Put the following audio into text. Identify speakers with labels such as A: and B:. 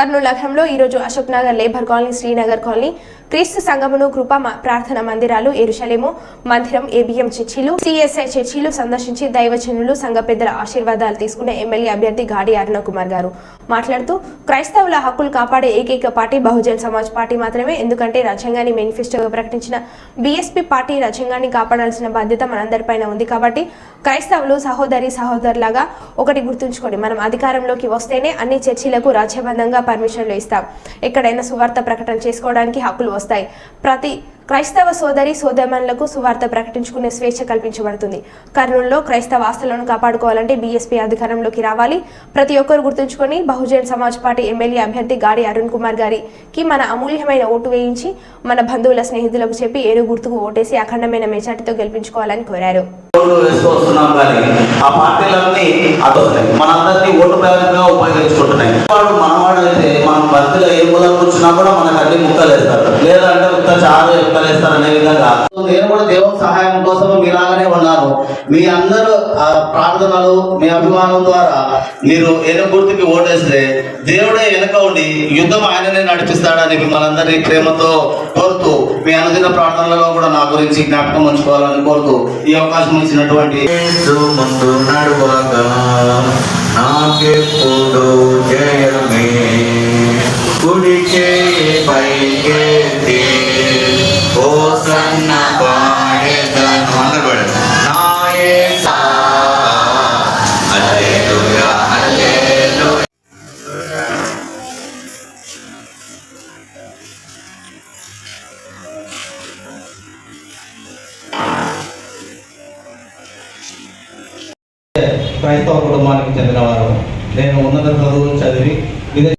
A: కర్నూలు నగరంలో ఈరోజు Ashok Nagar labour colony Srinagar colony క్రీస్తు సంఘమును కృపా మ- ప్రార్థన మందిరాలు ఎరుషలేము మందిరం ఏబిఎం చర్చిలు సిఎస్ఐ చర్చిలు సందర్శించి దైవజనులు సంఘ పెద్దల ఆశీర్వాదాలు తీసుకున్న ఎమ్మెల్యే అభ్యర్థి గాడి అరుణ కుమార్ గారు మాట్లాడుతూ క్రైస్తవుల హక్కులు కాపాడే ఏకైక పార్టీ బహుజన్ సమాజ్ పార్టీ మాత్రమే. ఎందుకంటే రాజ్యాంగాన్ని మేనిఫెస్టోగా ప్రకటించిన బీఎస్పీ పార్టీ రాజ్యాంగాన్ని కాపాడాల్సిన బాధ్యత మనందరిపైన ఉంది. కాబట్టి క్రైస్తవులు సహోదరి సహోదరులాగా ఒకటి గుర్తుంచుకోండి. మనం అధికారంలోకి వస్తేనే అన్ని చర్చిలకు రాజ్యబద్ధంగా పర్మిషన్లు ఇస్తాం. ఎక్కడైనా సువార్త ప్రకటన చేసుకోవడానికి హక్కులు వస్తాయి. ప్రతి క్రైస్తవ సోదరి సోదరులకు సువార్త ప్రకటించుకునే స్వేచ్ఛ కల్పించబడుతుంది. కర్నూలులో క్రైస్తవ ఆస్తులను కాపాడుకోవాలంటే బీఎస్పీ అధికారంలోకి రావాలి. ప్రతి ఒక్కరు గుర్తుంచుకొని బహుజన్ సమాజ్ పార్టీ ఎమ్మెల్యే అభ్యర్థి గాడి అరుణ్ కుమార్ గారికి మన అమూల్యమైన ఓటు వేయించి మన బంధువుల స్నేహితులకు చెప్పి ఏరు గుర్తుకు ఓటేసి అఖండమైన మెజార్టీతో గెలిపించుకోవాలని కోరారు.
B: కానీ ఆ పార్టీలన్నీ మనందరినీ ఓటు ఉపయోగించుకుంటున్నాయి. మనవాడు అయితే మనం భర్తీలో ఏ మూల కూర్చున్నా కూడా మనకు అన్ని ముక్కలు వేస్తారు లేదంటే ఉత్త చాలా ముక్కలు వేస్తారు అనే విధంగా.
C: నేను కూడా దేవుని సహాయం కోసం మీలాగానే ఉన్నాను. మీ అందరూ ఆ ప్రార్థనలు మీ అభిమానం ద్వారా మీరు ఎనుగుర్తికి ఓటేస్తే దేవుడే వెనుక ఉండి యుద్ధం ఆయననే నడిపిస్తాడని మిమ్మల్ని ప్రేమతో కోరుతూ మీ అనుదిన ప్రార్థనలలో కూడా నా గురించి జ్ఞాపకం ఉంచుకోవాలని కోరుతూ ఈ అవకాశం ఇచ్చినటువంటి
D: ముందు
C: క్రైస్తవ కుటుంబానికి చెందినవారు నేను ఉన్నత చదువులు చదివి